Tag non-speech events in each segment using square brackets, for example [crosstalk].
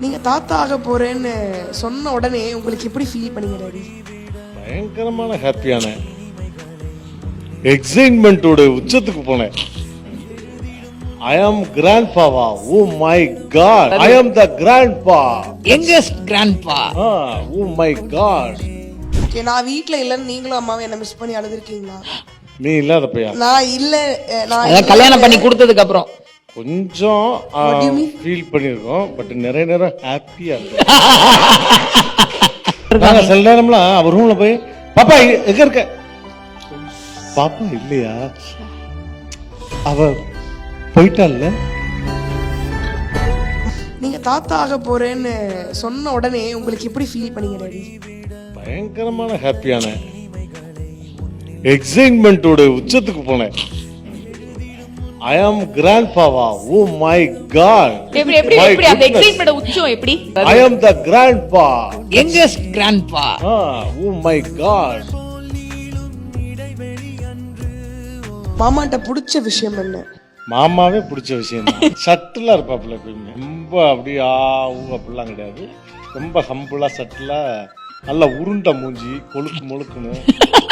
நீங்க தாத்தா ஆக போறேன்னு சொன்ன உடனே உங்களுக்கு எப்படி ஃபீல் பண்ணீங்க டாடி? பயங்கரமான ஹாப்பியான எக்ஸைட்மெண்ட்டோட உச்சத்துக்கு போனேன். I am grandpa oh my god I am the grandpa youngest grandpa oh my god okay நான் வீட்ல இல்லைன்னு நீங்களும் அம்மாவும் என்ன மிஸ் பண்ணி அழுதுருக்கீங்களா? நீ இல்லாத பையா நான் இல்ல நான் கல்யாணம் பண்ணி கொடுத்ததுக்கு அப்புறம். கொஞ்சம் ஃபீல் பண்ணியிருக்கோம் பட் நிறைய நேரம் ஹாப்பியா இருக்கு. [laughs] நாங்க சில நேரம்லாம் அவர் ரூம்ல போய் பாப்பா எங்க இருக்க? பாப்பா இல்லையா? அவ போயிட்டால்ல நீங்க தாத்தா ஆக போறேன்னு சொன்ன உடனே உங்களுக்கு எப்படி ஃபீல் பண்ணீங்க பயங்கரமான ஹாப்பியான எக்ஸைட்மெண்ட்டோட உச்சத்துக்கு போனேன். I am grandpa oh my god எப்படி எப்படி எப்படி? அந்த எக்ஸைட்மெண்ட் உச்சம் எப்படி? I am the grandpa youngest grandpa oh my god மாமாட்ட பிடிச்ச விஷயம் என்ன? மாமாவே பிடிச்ச விஷயம் தான். [laughs] சட்டிலா இருப்பாப்புல எப்பயுமே. ரொம்ப அப்படியே ஆ ஊ அப்படிலாம் கிடையாது. ரொம்ப ஹம்பிளா சட்டிலா நல்ல உருண்டை மூஞ்சி கொழுக்கு முழுக்குன்னு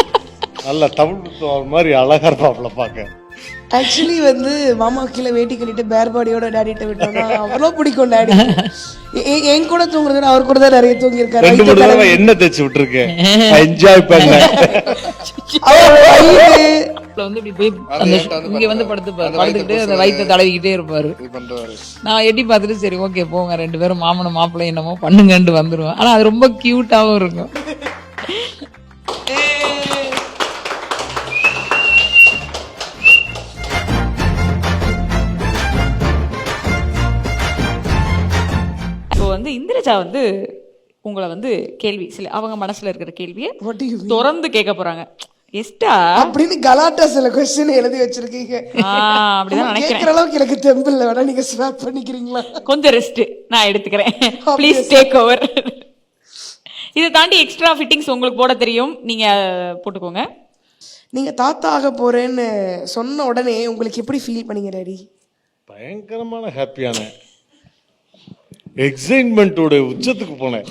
[laughs] நல்ல தமிழ் மாதிரி அழகா இருப்பாப்புல பார்க்க. ஆக்சுவலி வந்து மாமா கீழே வேட்டி கட்டிட்டு பேர் பாடியோட டாடிட்ட விட்டோம்னா அவ்வளோ பிடிக்கும் டாடி என் கூட தூங்குறத அவர் கூட தான் நிறைய தூங்கி இருக்காரு ரெண்டு மூணு தடவை எண்ணெய் தேய்ச்சி விட்டுருக்கேன். என்ஜாய் அப்புறம் வந்து இப்படி போய் அந்த இங்க வந்து படுத்து படுத்துக்கிட்டு அந்த வயித்தை தடவிக்கிட்டே இருப்பாரு. நான் எட்டி பார்த்துட்டு சரி ஓகே போங்க. ரெண்டு பேரும் மாமனும் மாப்பிள்ளை என்னமோ பண்ணுங்கன்ட்டு வந்துருவேன். ஆனா அது ரொம்ப கியூட்டாவும் இருக்கும். வந்து இந்திரஜா வந்து உங்களை வந்து கேள்வி சில அவங்க மனசுல இருக்கிற கேள்வியை? திறந்து கேட்க போறாங்க. எஸ்டா? அப்படின்னு கலாட்டா சில கொஸ்டின் எழுதி வச்சிருக்கீங்க. அப்படிதான் நினைக்கிறேன். கேட்கற அளவுக்கு எனக்கு தெம்பு இல்லை வேணா நீங்க ஸ்வாப் பண்ணிக்கிறீங்களா? கொஞ்சம் ரெஸ்ட் நான் எடுத்துக்கிறேன். ப்ளீஸ் டேக் ஓவர் இதை தாண்டி எக்ஸ்ட்ரா ஃபிட்டிங்ஸ் உங்களுக்கு போட தெரியும். நீங்க போட்டுக்கோங்க. நீங்க தாத்தா ஆக போறேன்னு சொன்ன உடனே உங்களுக்கு எப்படி ஃபீல் பண்ணீங்க டாடி பயங்கரமான ஹாப்பியான எக்ஸைட்மெண்ட்டோட உச்சத்துக்கு போனேன்.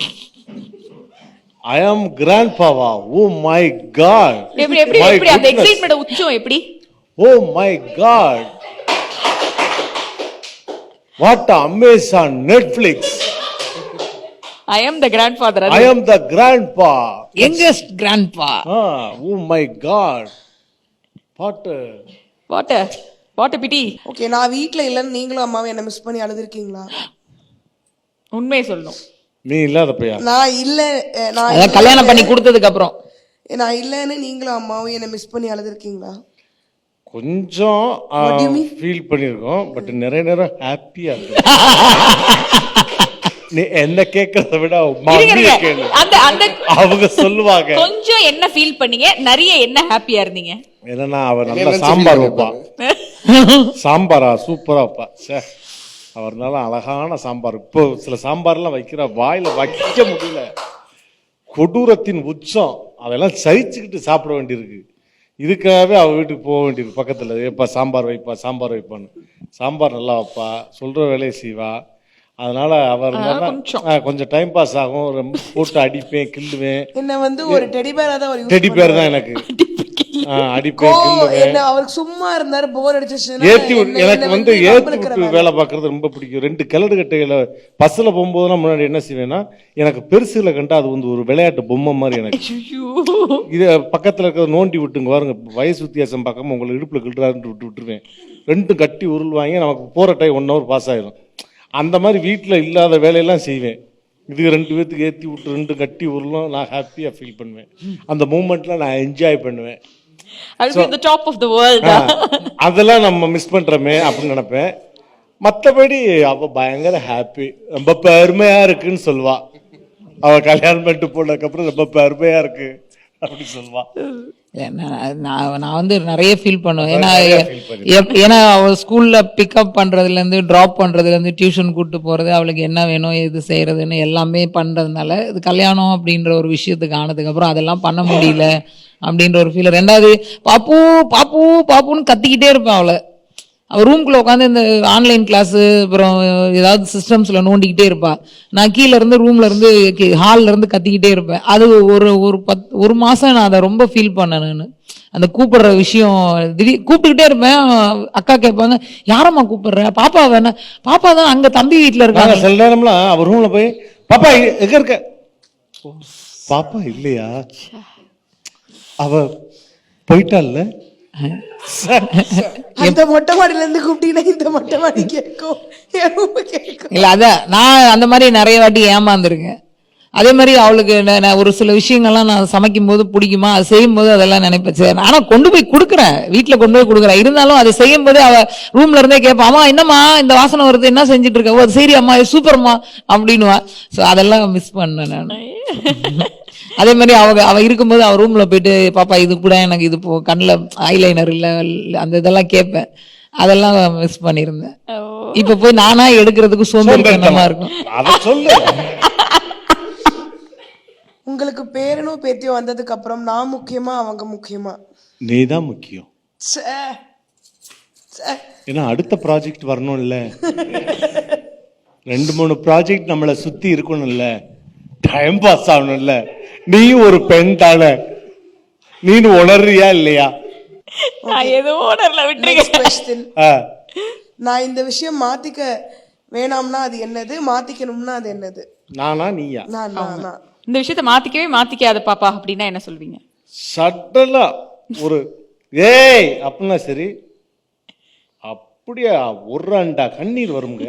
I am grandpa oh my god எப்படி எப்படி எப்படி? அந்த எக்ஸைட்மெண்ட் உச்சம் எப்படி? ஓ my god what Amazon Netflix I am the grandfather I am the grandpa youngest grandpa oh my god பாட்டு வாட் வாட் பிடி ஓகே நான் வீட்ல இல்லைன்னு நீங்களும் அம்மாவும் என்ன மிஸ் பண்ணி அழுதுருக்கீங்களா? உண்மையை சொல்லணும். நீ இல்லாத பையா நான் இல்ல நான் அதான் கல்யாணம் பண்ணி கொடுத்ததுக்கு அப்புறம் நான் இல்லைன்னு நீங்களும் அம்மாவும் என்ன மிஸ் பண்ணி அழுதுருக்கீங்களா? கொஞ்சம் ஃபீல் பண்ணியிருக்கோம் பட் நிறைய நேரம் ஹாப்பியா இருக்கு. [laughs] நீ என்ன கேட்கறத விட இருங்க, மம்மிய இருங்க. கேளு. அந்த அந்த அவங்க சொல்லுவாங்க. கொஞ்சம் என்ன ஃபீல் பண்ணீங்க நிறைய என்ன ஹாப்பியா இருந்தீங்க? என்னன்னா அவ நல்லா சாம்பார் வைப்பான். [laughs] சாம்பாரா? சூப்பரா வைப்பா. ச்சே. அவர் நல்லா அழகான சாம்பார். இப்போ சில சாம்பார்லாம் வைக்கிற வாயில வைக்க முடியல. கொடூரத்தின் உச்சம். அதெல்லாம் சகிச்சுக்கிட்டு சாப்பிட வேண்டியிருக்கு. இதுக்காகவே அவ வீட்டுக்கு போக வேண்டியிருக்கு. பக்கத்துல ஏப்பா சாம்பார் வைப்பா சாம்பார் வைப்பான்னு. சாம்பார் நல்லா வைப்பா. சொல்ற வேலையை செய்வா. அதனால அவர் கொஞ்சம். டைம் பாஸ் ஆகும். ரொம்ப போட்டு அடிப்பேன் கிள்ளுவேன். என்ன வந்து ஒரு டெடி பேரா தான் டெடி பேர் தான் எனக்கு. [laughs] அடிப்பேன் அவருக்கு சும்மா இருந்தாரு போர் ஏத்தி என்ன- எனக்கு வந்து ஏத்தி விட்டு வேலை பார்க்கறது ரொம்ப பிடிக்கும். ரெண்டு கிழடு கட்டைகளை பஸ்ல போகும்போதெல்லாம் முன்னாடி என்ன செய்வேன்னா எனக்கு பெருசுல கண்டா அது வந்து ஒரு விளையாட்டு பொம்மை மாதிரி எனக்கு. இது பக்கத்துல இருக்கிற நோண்டி விட்டுங்க பாருங்க வயசு வித்தியாசம் பார்க்காம உங்களை இடுப்புல கிட்டுறாருன்னு விட்டு விட்டுருவேன். ரெண்டும் கட்டி உருள்வாங்க நமக்கு போற டைம் ஒன் ஹவர் பாஸ் ஆயிரும். அந்த மாதிரி வீட்டில் இல்லாத வேலையெல்லாம் செய்வேன். இது ரெண்டு பேத்துக்கு ஏற்றி விட்டு ரெண்டு கட்டி உருளும் நான் ஹாப்பியாக ஃபீல் பண்ணுவேன். அந்த மூமெண்ட்ல நான் என்ஜாய் பண்ணுவேன். டாப் ஆஃப் த வேர்ல்ட் ஆ, அதெல்லாம் நம்ம மிஸ் பண்றோமே அப்படின்னு நினைப்பேன். மத்தபடி அவ பயங்கர ஹாப்பி ரொம்ப பெருமையா இருக்குன்னு சொல்லுவா. அவ கல்யாணம் பண்ணிட்டு போனதுக்கு அப்புறம் ரொம்ப பெருமையா இருக்கு அப்படி சொல்லுவா. நான் நான் வந்து நிறைய ஃபீல் பண்ணுவேன். ஏன்னா ஏன்னா அவ ஸ்கூல்ல பிக்கப் பண்றதுல இருந்து டிராப் பண்றதுல இருந்து டியூஷன் கூட்டு போறது அவளுக்கு என்ன வேணும் எது செய்யறதுன்னு எல்லாமே பண்றதுனால இது கல்யாணம் அப்படின்ற ஒரு விஷயத்துக்கு ஆனதுக்கு அப்புறம் அதெல்லாம் பண்ண முடியல அப்படின்ற ஒரு ஃபீல் ரெண்டாவது பாப்பு பாப்பு பாப்புன்னு கத்திக்கிட்டே இருப்பேன் அவளை. அவ ரூம்குள்ள உட்காந்து இந்த ஆன்லைன் கிளாஸ் அப்புறம் ஏதாவது சிஸ்டம்ஸ்ல நோண்டிக்கிட்டே இருப்பா. நான் கீழ இருந்து ரூம்ல இருந்து ஹால்ல இருந்து கத்திக்கிட்டே இருப்பேன். அது ஒரு ஒரு பத் ஒரு மாசம் நான் அதை ரொம்ப ஃபீல் பண்ணேன் நான். அந்த கூப்பிடுற விஷயம் திடீர் கூப்பிட்டுக்கிட்டே இருப்பேன். அக்கா கேட்பாங்க யாரம்மா கூப்பிடுற? பாப்பா வேணா பாப்பா தான் அங்க தம்பி வீட்டுல இருக்காங்க. சில நேரம்லாம் அவர் ரூம்ல போய் பாப்பா எங்க இருக்க? பாப்பா இல்லையா? அவ போயிட்டால்ல அந்த மொட்டை மாடியில இருந்து கூப்பிட்டீங்கன்னா இந்த மொட்டை மாடி கேட்கும். இல்ல அதான் நான் அந்த மாதிரி நிறைய வாட்டி ஏமாந்துருக்கேன். அதே மாதிரி அவளுக்கு நான் நான் ஒரு சில விஷயங்கள்லாம் நான் சமைக்கும் போது பிடிக்குமா? அது செய்யும் போது அதெல்லாம் நினைப்பேன். சரி ஆனா கொண்டு போய் கொடுக்குறேன். வீட்டுல கொண்டு போய் கொடுக்குறேன். இருந்தாலும் அதை செய்யும் போது அவ ரூம்ல இருந்தே கேட்பா அம்மா என்னம்மா? இந்த வாசனை வருது. என்ன செஞ்சுட்டு இருக்க? ஓ அது சரி அம்மா. இது சூப்பர்மா. அப்படின்னுவா. ஸோ அதெல்லாம் மிஸ் பண்ணேன் நான். அதே மாதிரி அவங்க அவ இருக்கும்போது அவ ரூம்ல போயிட்டு பாப்பா இது கூட எனக்கு இது போ கண்ணில் ஐலைனர் இல்ல இல்ல, அந்த இதெல்லாம் கேட்பேன். அதெல்லாம் மிஸ் பண்ணியிருந்தேன். இப்ப போய் நானா எடுக்கிறதுக்கு சோம்பேறித்தனமா. இருக்கும். அத சொல்லு. உங்களுக்கு பேரனோ பேத்தியோ வந்ததுக்கு அப்புறம் நான் முக்கியமா அவங்க முக்கியமா? நீதான் முக்கியம். ச்சே. ச்சே. ஏன்னா அடுத்த ப்ராஜெக்ட் வரணும்ல. ரெண்டு மூணு ப்ராஜெக்ட் நம்மளை சுத்தி இருக்கணும்ல. டைம் பாஸ் ஆகணும்ல. நீ ஒரு பெண் தானே. நீனு உணர்றியா இல்லையா? நான் ஏதோ உணரல விட்டுருங்க. Next question. ஆ, நான் இந்த விஷயம் மாத்திக்க வேணாம்னா அது என்னது? மாத்திக்கணும்னா அது என்னது? நானா நீயா? நான் நான் நான். இந்த விஷயத்த மாத்திக்கவே மாத்திக்காத பாப்பா அப்படின்னா என்ன சொல்வீங்க? சட்டலா ஒரு ஏய் அப்படின்னா சரி. அப்படியே ஒரு அண்டா கண்ணீர் வருங்க.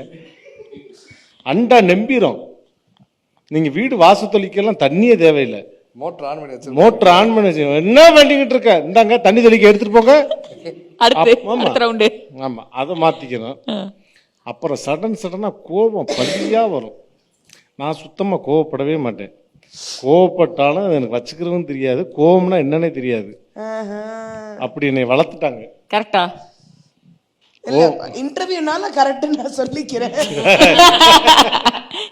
அண்டா நம்பிரும். நீங்க வீடு வாசத்தொலிக்கெல்லாம் தண்ணியே தேவையில்லை. மோட்டர் ஆன் பண்ணி வச்சு மோட்டர் ஆன் பண்ணி என்ன பண்ணிக்கிட்டு இருக்க? இந்தாங்க தண்ணி தெளிக்க எடுத்துட்டு போங்க. ஆமா. அதை மாத்திக்கணும். அப்புறம் சடன் சடனா கோபம் பள்ளியா வரும். நான் சுத்தமா கோவப்படவே மாட்டேன். கோவப்பட்டாலும் அது எனக்கு வச்சுக்கிறதும் தெரியாது. கோவம்னா என்னன்னே தெரியாது. அப்படி என்னை வளர்த்துட்டாங்க. கரெக்டா? இல்ல இன்டர்வியூனால கரெக்ட் நான் சொல்லிக்கிறேன்.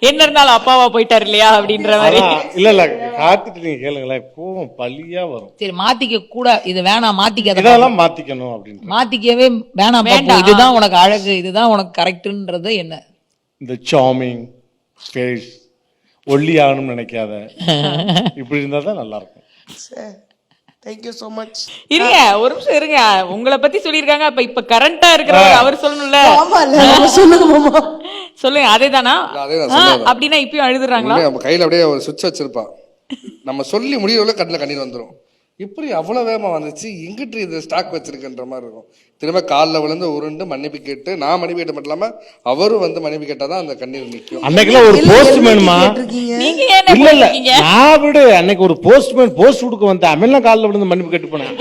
என்ன இருந்தாலும் அப்பாவா போயிட்டாரு இல்லையா அப்படின்ற மாதிரி. இல்ல இல்ல காத்துட்டு நீங்க கேளுங்களேன். கோவம் பள்ளியா வரும். சரி மாத்திக்க கூட இது வேணாம் மாத்திக்காத. இதெல்லாம் மாத்திக்கணும் அப்படின்னு மாத்திக்கவே வேணாம். வேண்டாம். இதுதான் உனக்கு அழகு இதுதான் உனக்கு கரெக்ட்ன்றது என்ன? இந்த சாமிங் ஃபேஸ் ஒல்லி ஆகணும்னு நினைக்காத. இப்படி இருந்தா தான் நல்லா இருக்கும் தேங்க்யூ ஸோ மச் இருங்க ஒரு நிமிஷம் இருங்க. உங்களை பத்தி சொல்லியிருக்காங்க. அப்ப இப்ப கரண்டா இருக்கிறவர் அவர் சொல்லணும்ல. சொல்லுங்க மாமா. சொல்லுங்க அதேதானா? அதேதான், ஆ, சொன்னதுதான். அப்படின்னா இப்பயும் அழுதுறாங்களா நம்ம கையில அப்படியே ஒரு சுவிட்ச் வச்சிருப்பான் நம்ம சொல்லி முடியறதுல கண்ணில் கண்ணீர் வந்துரும். இப்படி அவ்வளவு வேகமா வந்துச்சு. எங்கிட்டு இது ஸ்டாக் வச்சிருக்குன்ற மாதிரி இருக்கும். திரும்ப காலில் விழுந்து உருண்டு மன்னிப்பு கேட்டு நான் மன்னிப்பு கேட்ட மட்டும் இல்லாம அவரும் வந்து மன்னிப்பு கேட்டாதான் அந்த கண்ணீர் நிற்கும். அன்னைக்கெல்லாம் ஒரு போஸ்ட்மேனுமா இல்ல இல்ல நான் விடு அன்னைக்கு ஒரு போஸ்ட்மேன் போஸ்ட் கொடுக்க வந்தேன். அமெல்லாம் காலில் விழுந்து மன்னிப்பு கேட்டு போனேன்.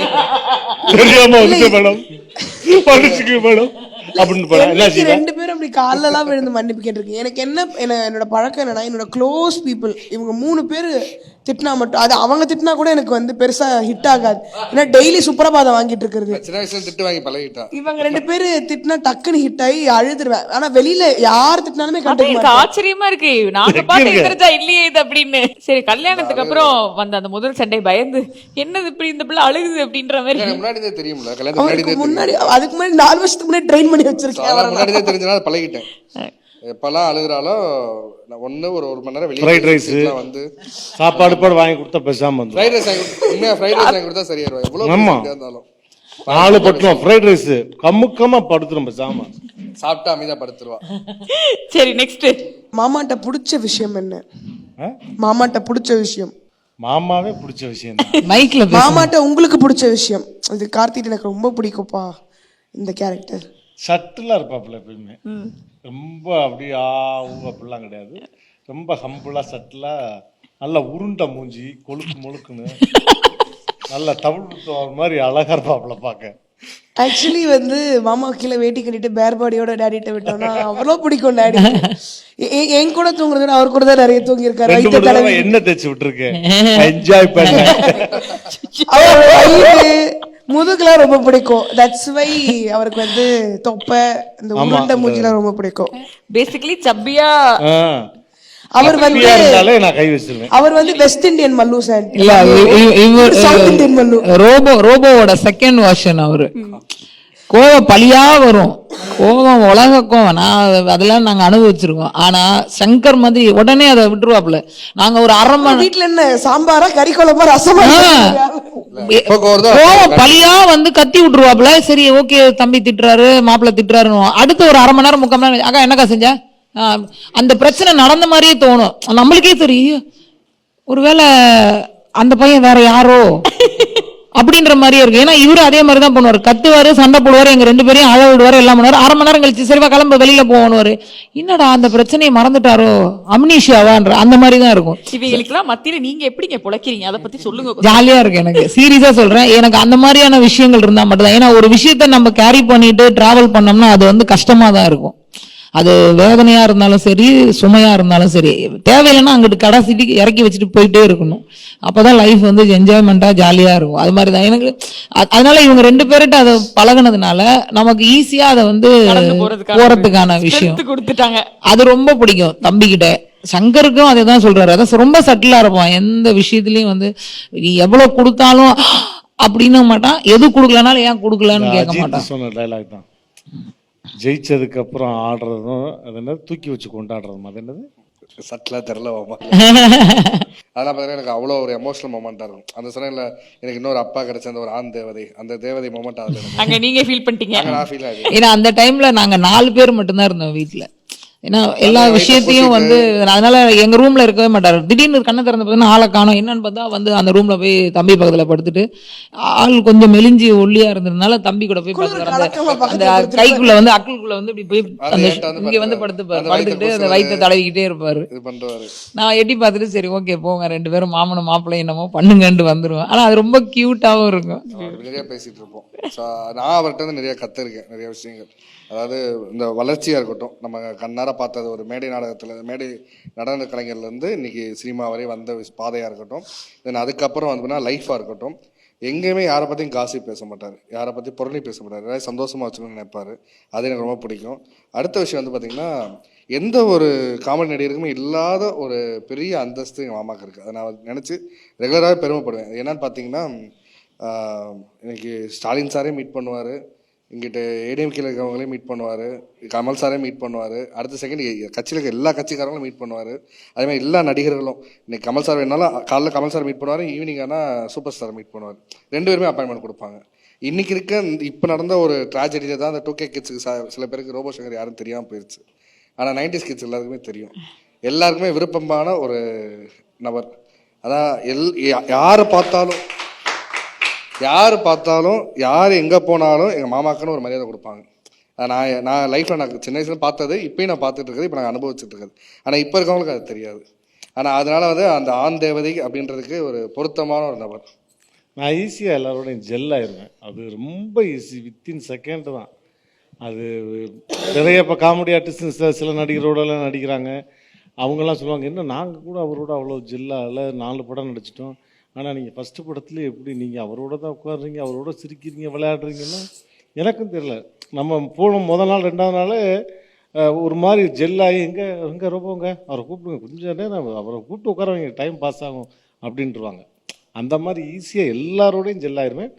தெரியாம வந்து மேடம். மன்னிச்சுக்க மேடம். அப்படின்னு ரெண்டு பேரும் அப்படி காலெல்லாம் விழுந்து மன்னிப்பு கேட்டிருக்கீங்க. எனக்கு என்ன என்ன- என்னோட பழக்கம் என்னன்னா என்னோட க்ளோஸ் பீப்புள் இவங்க மூணு பேர் திட்டினா மட்டும் அது அவங்க திட்டினா கூட எனக்கு வந்து பெருசா ஹிட் ஆகாது. ஏன்னா டெய்லி சுப்ரபாதம் வாங்கிட்டு இருக்கிறது. சின்ன வயசுல திட்டு வாங்கி பழகிட்டான் இவங்க ரெண்டு பேரு திட்டினா டக்குன்னு ஹிட் ஆகி அழுதுருவேன். ஆனா வெளியில யார் திட்டினாலுமே கண்டுக்க ஆச்சரியமா இருக்கு. நாங்க பாட்டு இல்லையே இது அப்படின்னு. சரி கல்யாணத்துக்கு அப்புறம் வந்த அந்த முதல் சண்டை பயந்து என்னது இப்படி இந்த பிள்ளை அழுகுது அப்படின்ற மாதிரி. முன்னாடி தெரியும்ல முன்னாடி அதுக்கு முன்னாடி நாலு வருஷத்துக்கு முன்னாடி ட்ரெயின் பண்ணி வச்சிருக்கேன். முன்னாடி தெரிஞ்சனால பழகிட்டேன். எப்பெல்லாம் அழுகுறாலும் நான் ஒண்ணு ஒரு ஒரு மணி நேரம் வெளியே Fried rice. வீட்டுக்குலாம் வந்து சாப்பாடு பாடு வாங்கி கொடுத்தா பேசாம வந்து ஃப்ரைட் ரைஸ் வாங்கி கொடுத்து- உண்மையா ஃப்ரைட் ரைஸ் வாங்கி கொடுத்தா சரியாயிருவா. பேசிட்டே இருந்தாலும். நாலு பட்டணும் ஃப்ரைட் ரைஸ் கம்முக்கமா படுத்துரும் பேசாம. சாப்பிட்டா அமைதியா படுத்துருவா. சரி நெக்ஸ்ட் மாமாட்ட பிடிச்ச விஷயம் என்ன? மாமாட்ட பிடிச்ச விஷயம். மாமாவே பிடிச்ச விஷயம் தான். மைக்ல மாமாட்ட உங்களுக்கு பிடிச்ச விஷயம். இது கார்த்திக் எனக்கு ரொம்ப பிடிக்கும்ப்பா இந்த கேரக்டர் சட்டிலா இருப்பாப்புல எப்பயுமே. ரொம்ப அப்படியே ஆ அப்படிலாம் கிடையாது. ரொம்ப ஹம்புளா சட்டிலா நல்ல உருண்டை மூஞ்சி கொழுக்கு முழுக்குன்னு நல்ல தமிழ் புத்தகம் மாதிரி அழகா இருப்பாப்புல பார்க்க. ஆக்சுவலி வந்து மாமா கீழே வேட்டி கட்டிட்டு பேர் பாடியோட டேடிட்ட விட்டோம்னா அவ்வளோ பிடிக்கும் டேடி என் கூட தூங்குறத அவர் கூட தான் நிறைய தூங்கி இருக்காரு எண்ணெய் தேய்ச்சி விட்டுருக்கேன். என்ஜாய் பண்ண. முதுகுலாம் ரொம்ப பிடிக்கும். தட்ஸ் வை அவருக்கு வந்து தொப்பை இந்த உருண்டை மூஞ்சிலாம் ரொம்ப பிடிக்கும். பேசிக்கலி சப்பியா. அவர் வந்து ஃப்ரீயா இருந்தாலே நான் கை வச்சிருவேன். அவர் வந்து வெஸ்ட் இந்தியன் மல்லு சார் இல்ல இவர் சவுத் இந்தியன் மல்லு. ரோபோ ரோபோவோட செகண்ட் வெர்ஷன் அவரு. கோவம் பழியா வரும். கோவம் உலக கோவம் நான் அத- அதெல்லாம் நாங்க அனுபவிச்சிருக்கோம். ஆனா சங்கர் மாதிரி உடனே அதை விட்டுருவாப்புல. நாங்க ஒரு அரை மணி வீட்டுல என்ன சாம்பாரா கறி குழம்பா ரசமா கோவம் பழியா வந்து கத்தி விட்டுருவாப்புல. சரி ஓகே தம்பி திட்டுறாரு மாப்பிள்ளை திட்டுறாருன்னு அடுத்து ஒரு அரை மணி நேரம் முக்கால் மணி நேரம் அக்கா என்னக்கா செஞ்ச? அந்த பிரச்சனை நடந்த மாதிரியே தோணும். நம்மளுக்கே தெரியும். ஒருவேளை அந்த பையன் வேற யாரோ? அப்படின்ற மாதிரியே இருக்கு. ஏன்னா இவரு அதே மாதிரி தான் பண்ணுவாரு. கத்துவாரு சண்டை போடுவாரு எங்க ரெண்டு பேரையும் அழ விடுவாரு எல்லாம் பண்ணுவாரு. அரை மணி நேரம் கழிச்சு சரிவா கிளம்ப வெளியில போவானுவாரு. என்னடா அந்த பிரச்சனையை மறந்துட்டாரோ? அம்னீஷியாவான்ற அந்த மாதிரி தான் இருக்கும். இவங்களுக்கெல்லாம் மத்தியில நீங்க எப்படிங்க பொழைக்கிறீங்க அதை பத்தி சொல்லுங்க. ஜாலியா இருக்கு எனக்கு. சீரியஸா சொல்றேன். எனக்கு அந்த மாதிரியான விஷயங்கள் இருந்தா மட்டும்தான். ஏன்னா ஒரு விஷயத்த நம்ம கேரி பண்ணிட்டு டிராவல் பண்ணோம்னா அது வந்து கஷ்டமா தான் இருக்கும். அது வேதனையா இருந்தாலும் சரி சுமையா இருந்தாலும் சரி தேவையில்லைன்னா அங்கிட்டு கடைசிட்டு இறக்கி வச்சுட்டு போயிட்டே இருக்கணும். அப்பதான் லைஃப் வந்து என்ஜாய்மெண்டா ஜாலியா இருக்கும். அது மாதிரி தான். எனக்கு அதனால இவங்க ரெண்டு பேர்கிட்ட அதை பழகுனதுனால நமக்கு ஈஸியா அதை வந்து போறதுக்கான விஷயம். கொடுத்துட்டாங்க. அது ரொம்ப பிடிக்கும் தம்பிக்கிட்ட. சங்கருக்கும் அதை தான் சொல்றாரு. அதான் ரொம்ப சட்டிலா இருப்பான். எந்த விஷயத்துலயும் வந்து நீ எவ்வளவு கொடுத்தாலும் அப்படின்னு மாட்டான். எது கொடுக்கலனாலும் ஏன் கொடுக்கலன்னு கேட்க மாட்டான். சொன்ன டைலாக் தான். ஜெயிச்சதுக்கு அப்புறம் ஆடுறதும் அது என்னது? தூக்கி வச்சு கொண்டாடுறதும் அது என்னது? சட்டிலா தெரில மாமா. [laughs] அதெல்லாம் பார்த்தீங்கன்னா எனக்கு அவ்வளோ ஒரு எமோஷனல் மூமெண்ட்டாக இருக்கும். அந்த சொன்னேன்ல எனக்கு இன்னொரு அப்பா கிடைச்ச அந்த ஒரு ஆண் தேவதை. அந்த தேவதை மூமெண்ட் அதில் அங்க நீங்க ஃபீல் பண்ணிட்டீங்க. நான் ஃபீல் ஆகுது ஏன்னா அந்த டைம்ல நாங்க நாலு பேர் மட்டும்தான் இருந்தோம் வீட்ல. ஏன்னா எல்லா விஷயத்தையும் வந்து அதனால எங்க ரூம்ல இருக்கவே மாட்டாரு. திடீர்னு கண்ணை திறந்து பார்த்தா ஆளை காணோம். என்னன்னு பார்த்தா வந்து அந்த ரூம்ல போய் தம்பி பக்கத்துல படுத்துட்டு ஆள் கொஞ்சம் மெலிஞ்சி ஒல்லியா இருந்ததுனால தம்பி கூட போய் கலக்கமா அந்த- கைக்குள்ள வந்து அக்குளுக்குள்ள வந்து இப்படி போய் அந்த வந்து இங்க வந்து படுத்து- படுத்துக்கிட்டு அந்த வயித்தை தடவிக்கிட்டே இருப்பாரு. நான் எட்டி பார்த்துட்டு சரி ஓகே போங்க. ரெண்டு பேரும் மாமனும் மாப்பிள்ளை என்னமோ பண்ணுங்கன்ட்டு வந்துருவேன். ஆனா அது ரொம்ப கியூட்டாவும் இருக்கும். நிறைய பேசிட்டு இருப்போம். நான் அவர்கிட்ட இருந்து நிறைய கற்றுருக்கேன் நிறைய விஷயங்கள். அதாவது இந்த வளர்ச்சியாக இருக்கட்டும் நம்ம கண்ணார பார்த்தது ஒரு மேடை நாடகத்தில் மேடை நடன கலைஞர்லேருந்து இன்னைக்கு சினிமா வரை வந்த பாதையாக இருக்கட்டும் தென் அதுக்கப்புறம் வந்து லைஃபாக இருக்கட்டும் எங்கேயுமே யாரை பற்றியும் காசி பேச மாட்டார். யாரை பற்றி புரளி பேச மாட்டார். எல்லாரையும் சந்தோஷமாக வச்சுக்கணும்னு நினைப்பார். அது எனக்கு ரொம்ப பிடிக்கும். அடுத்த விஷயம் வந்து பார்த்திங்கன்னா எந்த ஒரு காமெடி நடிகருக்குமே இல்லாத ஒரு பெரிய அந்தஸ்து எங்கள் மாமாக்கு இருக்குது அதை நான் நினச்சி ரெகுலராகவே பெருமைப்படுவேன். என்னன்னு பார்த்தீங்கன்னா இன்னைக்கு ஸ்டாலின் சாரே மீட் பண்ணுவார். இங்கிட்ட ஏடிஎம்கேல இருக்கிறவங்களே மீட் பண்ணுவார். கமல் சாரே மீட் பண்ணுவார். அடுத்த செகண்ட் கட்சியில் இருக்க எல்லா கட்சிக்காரங்களும் மீட் பண்ணுவார். அதேமாதிரி எல்லா நடிகர்களும் இன்னைக்கு கமல் சார் வேணாலும் காலைல கமல் சார் மீட் பண்ணுவார் ஈவினிங் ஆனால் சூப்பர் ஸ்டார் மீட் பண்ணுவார். ரெண்டு பேருமே அப்பாயின்மெண்ட் கொடுப்பாங்க. இன்றைக்கி இருக்க இப்போ நடந்த ஒரு ட்ராஜடியில் தான் அந்த டூ கே கிட்ஸுக்கு சில பேருக்கு ரோபோ சங்கர் யாரும் தெரியாமல் போயிடுச்சு ஆனால் நைன்டிஸ் கிட்ஸ் எல்லாருக்குமே தெரியும். எல்லாருக்குமே விருப்பமான ஒரு நபர். அதான் எல் யா- யாரை பார்த்தாலும் யார் பார்த்தாலும் யார் எங்கே போனாலும் எங்கள் மாமாக்குன்னு ஒரு மரியாதை கொடுப்பாங்க. நான் நான் லைஃப்பில் நான் சின்ன வயசுல பார்த்தது இப்பயும் நான் பார்த்துட்டு இருக்கிறது இப்போ நான் அனுபவிச்சுட்டு இருக்கிறது. ஆனால் இப்போ இருக்கவங்களுக்கு அது தெரியாது. ஆனால் அதனால வந்து அந்த ஆண் தேவதை அப்படின்றதுக்கு ஒரு பொருத்தமான ஒரு நபர். நான் ஈஸியாக எல்லாரோடையும் ஜெல் ஆயிடுவேன் அது ரொம்ப ஈஸி வித்தின் செகண்ட் தான். அது நிறைய இப்போ காமெடி ஆர்டிஸ்ட் சில நடிகரோடலாம் நடிக்கிறாங்க. அவங்கெல்லாம் சொல்லுவாங்க என்ன நாங்கள் கூட அவரோட அவ்வளோ ஜெல்லாக நாலு படம் நடிச்சிட்டோம். ஆனால் நீங்கள் ஃபஸ்ட்டு படத்தில் எப்படி நீங்கள் அவரோட தான் உட்காடுறீங்க அவரோட சிரிக்கிறீங்க விளையாடுறீங்கன்னா எனக்கும் தெரியல. நம்ம போன முதல் நாள் ரெண்டாவது நாள் ஒரு மாதிரி ஜெல்லாகி எங்கே எங்கே ரொம்பங்க அவரை கூப்பிடுங்க. கொஞ்சம் நேரம் அவரை கூப்பிட்டு உட்காரவங்க டைம் பாஸ் ஆகும் அப்படின்ட்டுருவாங்க அந்த மாதிரி ஈஸியாக எல்லாரோடையும் ஜெல்லாயிருவேன்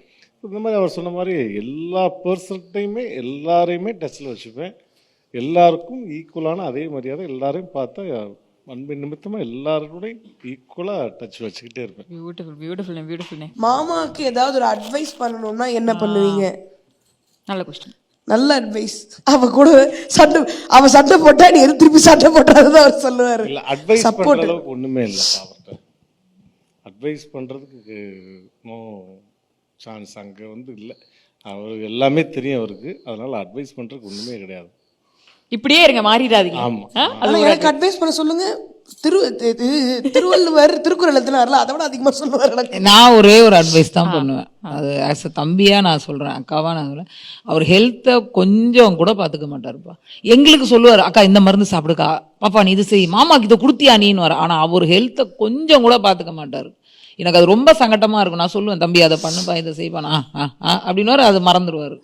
இந்த மாதிரி அவர் சொன்ன மாதிரி எல்லா பர்சன்ட்டையுமே எல்லாரையுமே டச்சில் வச்சுப்பேன். எல்லாருக்கும் ஈக்குவலான அதே மரியாதை எல்லாரையும் பார்த்தா அன்பின் நிமித்தமாக எல்லாரோடையும் ஈக்குவலாக டச் வச்சுக்கிட்டே இருப்பேன். பியூட்டிஃபுல் பியூட்டிஃபுல் பியூட்டிஃபுல் மாமாக்கு ஏதாவது ஒரு அட்வைஸ் பண்ணணும்னா என்ன பண்ணுவீங்க? நல்ல கொஸ்டின் நல்ல அட்வைஸ் அவ கூட சண்டை அவ சண்டை போட்டா நீ திருப்பி சண்டை போட்டாதான் அவர் சொல்லுவாரு. இல்லை அட்வைஸ் Support. பண்ணுற அளவுக்கு ஒன்றுமே இல்லை அவர்கிட்ட அட்வைஸ் பண்ணுறதுக்கு நோ சான்ஸ் அங்கே வந்து இல்லை. அவருக்கு எல்லாமே தெரியும் அவருக்கு. அதனால் அட்வைஸ் பண்ணுறதுக்கு ஒன்றுமே கிடையாது. இப்படியே இருங்க மாறிடாதீங்க. ஆமா. எனக்கு அட்வைஸ் பண்ண சொல்லுங்க. திரு திருவள்ளுவர் திருக்குறள் எத்தனார்ல அதை விட அதிகமா சொல்லுவார் எனக்கு. நான் ஒரே ஒரு அட்வைஸ் தான் பண்ணுவேன். அது ஆஸ் அ தம்பியா நான் சொல்றேன் அக்காவா நான் சொல்றேன். அவர் ஹெல்த்தை கொஞ்சம் கூட பாத்துக்க மாட்டாருப்பா. எங்களுக்கு சொல்லுவார் அக்கா இந்த மருந்து சாப்பிடுக்கா. பாப்பா நீ இது செய். மாமாக்கு இதை கொடுத்தியா நீன்னு வர. ஆனா அவர் ஹெல்த்தை கொஞ்சம் கூட பாத்துக்க மாட்டாரு. எனக்கு அது ரொம்ப சங்கட்டமா இருக்கும். நான் சொல்லுவேன் தம்பி அதை பண்ணுப்பா இதை ஆ ஆ ஆ அப்படின்னு அது மறந்துடுவாரு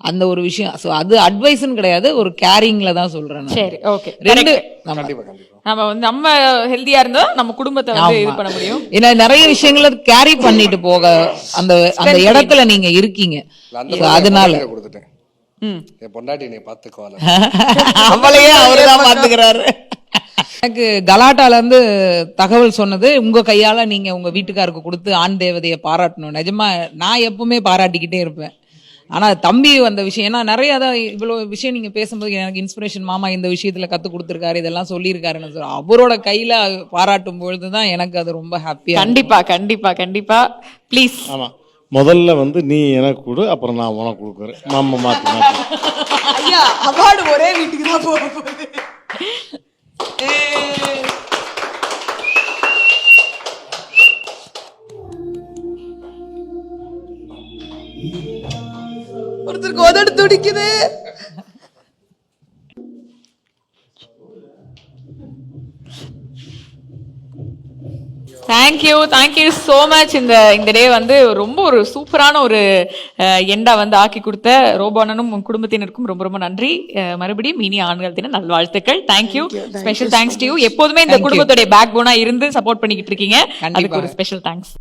அந்த ஒரு விஷயம். ஸோ அது அட்வைஸ்னு கிடையாது. ஒரு கேரிங்ல தான் சொல்றேன். சரி ஓகே ரெண்டு நம்ம வந்து நம்ம ஹெல்தியா இருந்தா நம்ம குடும்பத்தை வந்து இது பண்ண முடியும். ஏன்னா நிறைய விஷயங்களை கேரி பண்ணிட்டு போக அந்த அந்த இடத்துல நீங்க இருக்கீங்க. அதனால. என் பொண்டாட்டி என்னை பார்த்துக்குவாள் [laughs] அவளையே அவர்தான் பாத்துக்கிறாரு எனக்கு கலாட்டால இருந்து தகவல் சொன்னது உங்க கையால நீங்க உங்க வீட்டுக்காருக்கு கொடுத்து ஆண் தேவதையை பாராட்டணும். நிஜமா நான் எப்பவுமே பாராட்டிக்கிட்டே இருப்பேன். ஆனா தம்பி வந்த விஷயம் ஏன்னா நிறைய அதான் இவ்வளவு விஷயம் நீங்க பேசும்போது எனக்கு இன்ஸ்பிரேஷன் மாமா இந்த விஷயத்துல கத்து கொடுத்துருக்காரு இதெல்லாம் சொல்லியிருக்காருன்னு சொல்ல அவரோட கையில பாராட்டும் பொழுதுதான் எனக்கு அது ரொம்ப ஹாப்பியா கண்டிப்பா கண்டிப்பா கண்டிப்பா. ப்ளீஸ் ஆமா. முதல்ல வந்து நீ எனக்கு கொடு அப்புறம் நான் உனக்கு கொடுக்குறேன். மாமா மாத்தி மாத்தி. ஐயா அவார்டு ஒரே வீட்டுக்கு தான் போக ஒருத்தருக்கு உதடு துடிக்குது. தேங்க்யூ தேங்க்யூ ஸோ மச் இந்த இந்த டே வந்து ரொம்ப ஒரு சூப்பரான ஒரு எண்டா வந்து ஆக்கி கொடுத்த ரோபானனும் உன் குடும்பத்தினருக்கும் ரொம்ப ரொம்ப நன்றி. மறுபடியும் இனி ஆண்கள் தின நல்வாழ்த்துக்கள். Thank you special thanks to you எப்போதுமே இந்த குடும்பத்துடைய பேக் போனா இருந்து சப்போர்ட் பண்ணிக்கிட்டு இருக்கீங்க. அதுக்கு ஒரு ஸ்பெஷல் தேங்க்ஸ்